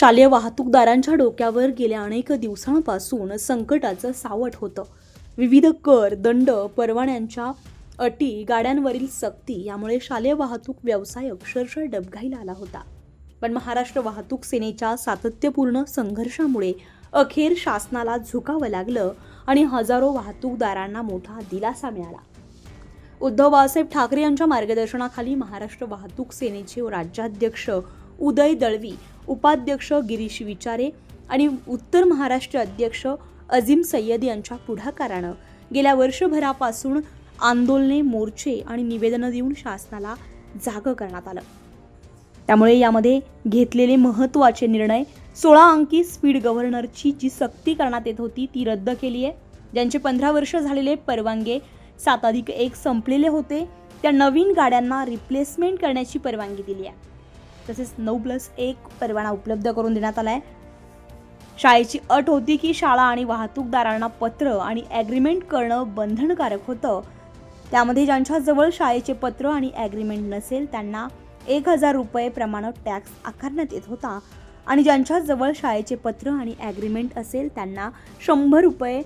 शालेय वाहतूकदारांच्या डोक्यावर गेल्या अनेक दिवसांपासून संकटाचं सावट होतं. विविध कर दंड परवान्यांच्या अटी गाड्यांवरील सक्ती यामुळे शालेय वाहतूक व्यवसाय अक्षरशः डबघाईला आला होता. पण महाराष्ट्र वाहतूक सेनेच्या सातत्यपूर्ण संघर्षामुळे अखेर शासनाला झुकावं लागलं आणि हजारो वाहतूकदारांना मोठा दिलासा मिळाला. उद्धव बाळासाहेब ठाकरे यांच्या मार्गदर्शनाखाली महाराष्ट्र वाहतूक सेनेचे राज्याध्यक्ष उदय दळवी उपाध्यक्ष गिरीश विचारे आणि उत्तर महाराष्ट्र अध्यक्ष अझीम सय्यद यांच्या पुढाकारानं गेल्या वर्षभरापासून आंदोलने मोर्चे आणि निवेदनं देऊन शासनाला जागं करण्यात आलं. त्यामुळे यामध्ये घेतलेले महत्त्वाचे निर्णय सोळा अंकी स्पीड गव्हर्नरची जी सक्ती करण्यात येत होती ती रद्द केली आहे. ज्यांचे पंधरा वर्ष झालेले परवानगे सात अधिक एक संपलेले होते त्या नवीन गाड्यांना रिप्लेसमेंट करण्याची परवानगी दिली आहे. तसेच नऊ प्लस एक परवाना उपलब्ध करून देण्यात आला आहे. शाळेची अट होती की शाळा आणि वाहतूकदारांना पत्र आणि ॲग्रीमेंट करणं बंधनकारक होतं. त्यामध्ये ज्यांच्याजवळ शाळेचे पत्र आणि ॲग्रीमेंट नसेल त्यांना एक हजार रुपये प्रमाणात टॅक्स आकारण्यात येत होता. आणि ज्यांच्याजवळ शाळेचे पत्र आणि ॲग्रीमेंट असेल त्यांना शंभर रुपये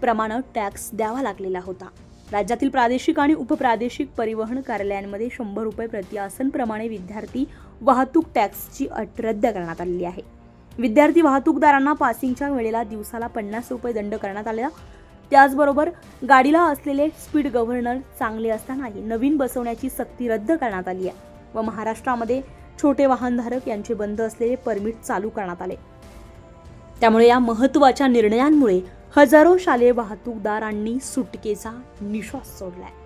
प्रमाणात टॅक्स द्यावा लागलेला होता. राज्यातील प्रादेशिक आणि उपप्रादेशिक परिवहन कार्यालयांमध्ये शंभर रुपये प्रति आसनप्रमाणे विद्यार्थी वाहतूक टॅक्सची अट रद्द करण्यात आलेली आहे. विद्यार्थी वाहतूकदारांना पासिंगच्या वेळेला दिवसाला पन्नास रुपये दंड करण्यात आला त्याचबरोबर गाडीला असलेले स्पीड गव्हर्नर चांगले असतानाही नवीन बसवण्याची सक्ती रद्द करण्यात आली आहे व महाराष्ट्रामध्ये छोटे वाहनधारक यांचे बंद असलेले परमिट चालू करण्यात आले. त्यामुळे या महत्त्वाच्या निर्णयांमुळे हजारो शालेय वाहतूकदारांनी सुटकेचा निश्वास सोडलाय.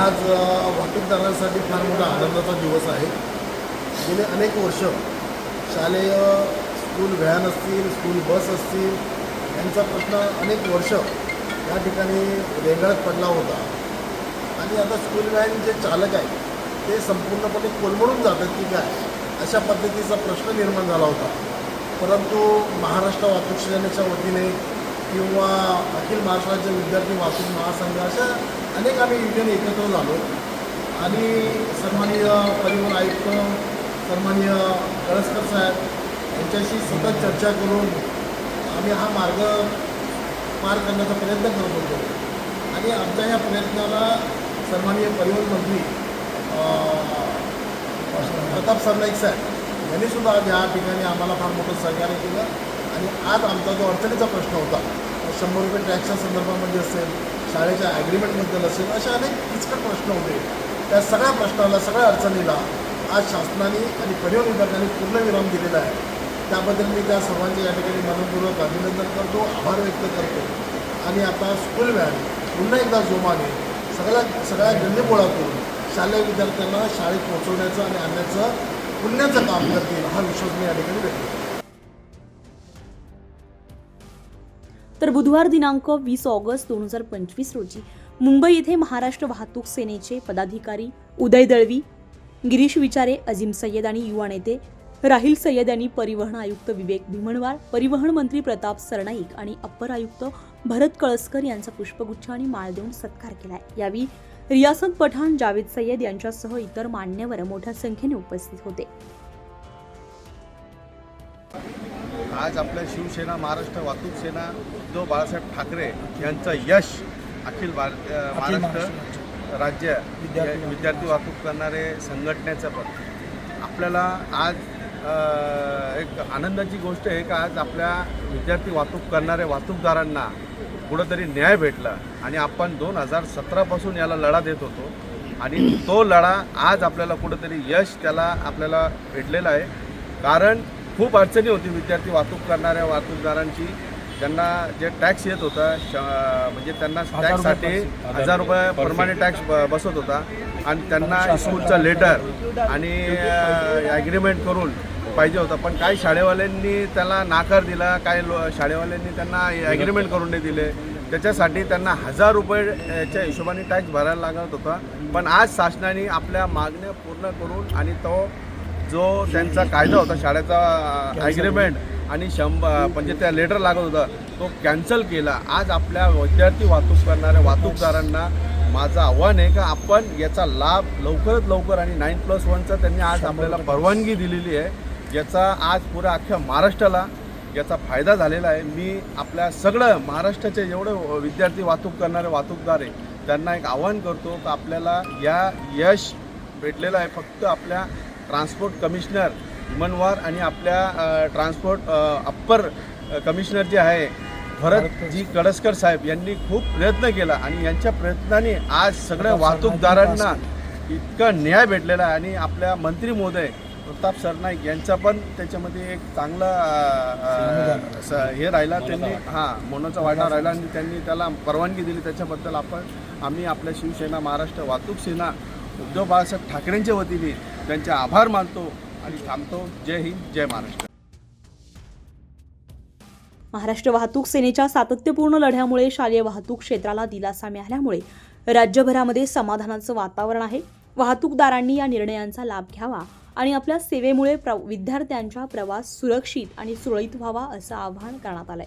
आज वाहतूकदारांसाठी फार मोठा आनंदाचा दिवस आहे. गेले अनेक वर्ष शालेय स्कूल व्हॅन असतील स्कूल बस असतील यांचा प्रश्न अनेक वर्ष या ठिकाणी रेंगाळत पडला होता. आणि आता स्कूल व्हॅन जे चालक आहेत ते संपूर्णपणे कोलमडून जातात की काय अशा पद्धतीचा प्रश्न निर्माण झाला होता. परंतु महाराष्ट्र वाहतूक सेनेच्या वतीने किंवा अखिल महाराष्ट्र राज्य विद्यार्थी वाहतूक महासंघ अशा अनेक आम्ही युनियन एकत्र झालो. आणि सन्माननीय परिवहन आयुक्त सन्माननीय कळसकर साहेब यांच्याशी सतत चर्चा करून आम्ही हा मार्ग पार करण्याचा प्रयत्न करत होतो. आणि आमच्या या प्रयत्नाला सन्माननीय परिवहन मंत्री प्रताप सरनाईक साहेब यांनीसुद्धा आज या ठिकाणी आम्हाला फार मोठं सहकार्य केलं. आणि आज आमचा जो अडचणीचा प्रश्न होता शंभर रुपये टॅक्सच्या संदर्भामध्ये असेल शाळेच्या ॲग्रीमेंटबद्दल असेल असे अनेक किचकट प्रश्न होते. त्या सगळ्या प्रश्नाला सगळ्या अडचणीला आज शासनाने आणि परिवहन विभागाने पूर्णविराम दिलेला आहे. त्याबद्दल मी त्या सर्वांचे या ठिकाणी मनपूर्वक अभिनंदन करतो आभार व्यक्त करतो. आणि आता स्कूल व्हॅन पुन्हा एकदा जोमाने सगळ्या सगळ्या गल्लीपोळा करून शालेय विद्यार्थ्यांना शाळेत पोहोचवण्याचं आणि आणण्याचं पुण्याचं काम करतील हा विश्वास मी या ठिकाणी व्यक्त तर बुधवार दिनांक वीस ऑगस्ट दोन हजार पंचवीस रोजी मुंबई येथे महाराष्ट्र वाहतूक सेनेचे पदाधिकारी उदय दळवी गिरीश विचारे अजिम सय्यद आणि युवा नेते राहिल सय्यद यांनी परिवहन आयुक्त विवेक भीमणवार परिवहन मंत्री प्रताप सरनाईक आणि अप्पर आयुक्त भरत कळसकर यांचा पुष्पगुच्छ आणि माळ देऊन सत्कार केलाय. यावेळी रियासत पठाण जावेद सय्यद यांच्यासह इतर मान्यवर मोठ्या संख्येने उपस्थित होते. आज आपल्या शिवसेना महाराष्ट्र वाहतूक सेना उद्धव बाळासाहेब ठाकरे यांचं यश अखिल भारत महाराष्ट्र राज्य विद्यार्थी वाहतूक. करणारे संघटनेचं पण. आपल्याला आज एक आनंदाची गोष्ट आहे का आज आपल्या विद्यार्थी वाहतूक करणाऱ्या वाहतूकदारांना कुठंतरी न्याय भेटला आणि आपण दोन हजार सतरापासून याला लढा देत होतो आणि तो लढा आज आपल्याला कुठंतरी यश त्याला आपल्याला भेटलेला आहे. कारण खूप अडचणी होती विद्यार्थी वाहतूक करणाऱ्या वाहतूकदारांची. त्यांना जे टॅक्स येत होता म्हणजे त्यांना टॅक्ससाठी हजार रुपये परमाने टॅक्स बसत होता. आणि त्यांना स्कूलचं लेटर आणि ॲग्रीमेंट करून पाहिजे होता. पण काही शाळेवाल्यांनी त्याला नाकार दिला काही लो शाळेवाल्यांनी त्यांना ॲग्रीमेंट करून नाही दिले. त्याच्यासाठी त्यांना हजार रुपयेच्या हिशोबाने टॅक्स भरायला लागत होता. पण आज शासनाने आपल्या मागण्या पूर्ण करून आणि तो जो त्यांचा कायदा होता शाळेचा ॲग्रीमेंट आणि शंभर म्हणजे त्या लेटर लागत होता तो कॅन्सल केला. आज आपल्या विद्यार्थी वाहतूक करणाऱ्या वाहतूकदारांना माझं आव्हान आहे का आपण याचा लाभ लवकरात लवकर आणि नाईन प्लस वनचा त्यांनी आज आपल्याला परवानगी दिलेली आहे. याचा आज पुऱ्या अख्ख्या महाराष्ट्राला याचा फायदा झालेला आहे. मी आपल्या सगळं महाराष्ट्राचे जेवढे विद्यार्थी वाहतूक करणारे वाहतूकदार आहे त्यांना एक आव्हान करतो का आपल्याला या यश भेटलेलं आहे. फक्त आपल्या ट्रान्सपोर्ट कमिशनर मनवार आणि आपल्या ट्रान्सपोर्ट अप्पर कमिशनर जे आहे भरत जी कडसकर साहेब यांनी खूप प्रयत्न केला आणि यांच्या प्रयत्नाने आज सगळ्या वाहतूकदारांना इतका न्याय भेटलेला आहे आणि आपल्या मंत्री महोदय प्रताप सरनाईक यांचा पण त्याच्यामध्ये एक चांगला हे राहिला. त्यांनी हां मोनाचा वाटा राहिला आणि त्यांनी त्याला परवानगी दिली. त्याच्याबद्दल आपण आम्ही आपल्या शिवसेना महाराष्ट्र वाहतूक सेना उद्धव बाळासाहेब ठाकरेंच्या वतीने त्यांचे आभार मानतो आणि थांबतो. जय हिंद जय महाराष्ट्र. महाराष्ट्र वाहतूक सेनेच्या सातत्यपूर्ण लढ्यामुळे शालेय वाहतूक क्षेत्राला दिलासा मिळाल्यामुळे राज्यभरामध्ये समाधानाचं वातावरण आहे. वाहतूकदारांनी या निर्णयांचा लाभ घ्यावा आणि आपल्या सेवेमुळे प्र विद्यार्थ्यांचा प्रवास सुरक्षित आणि सुरळीत व्हावा असं आवाहन करण्यात आलंय.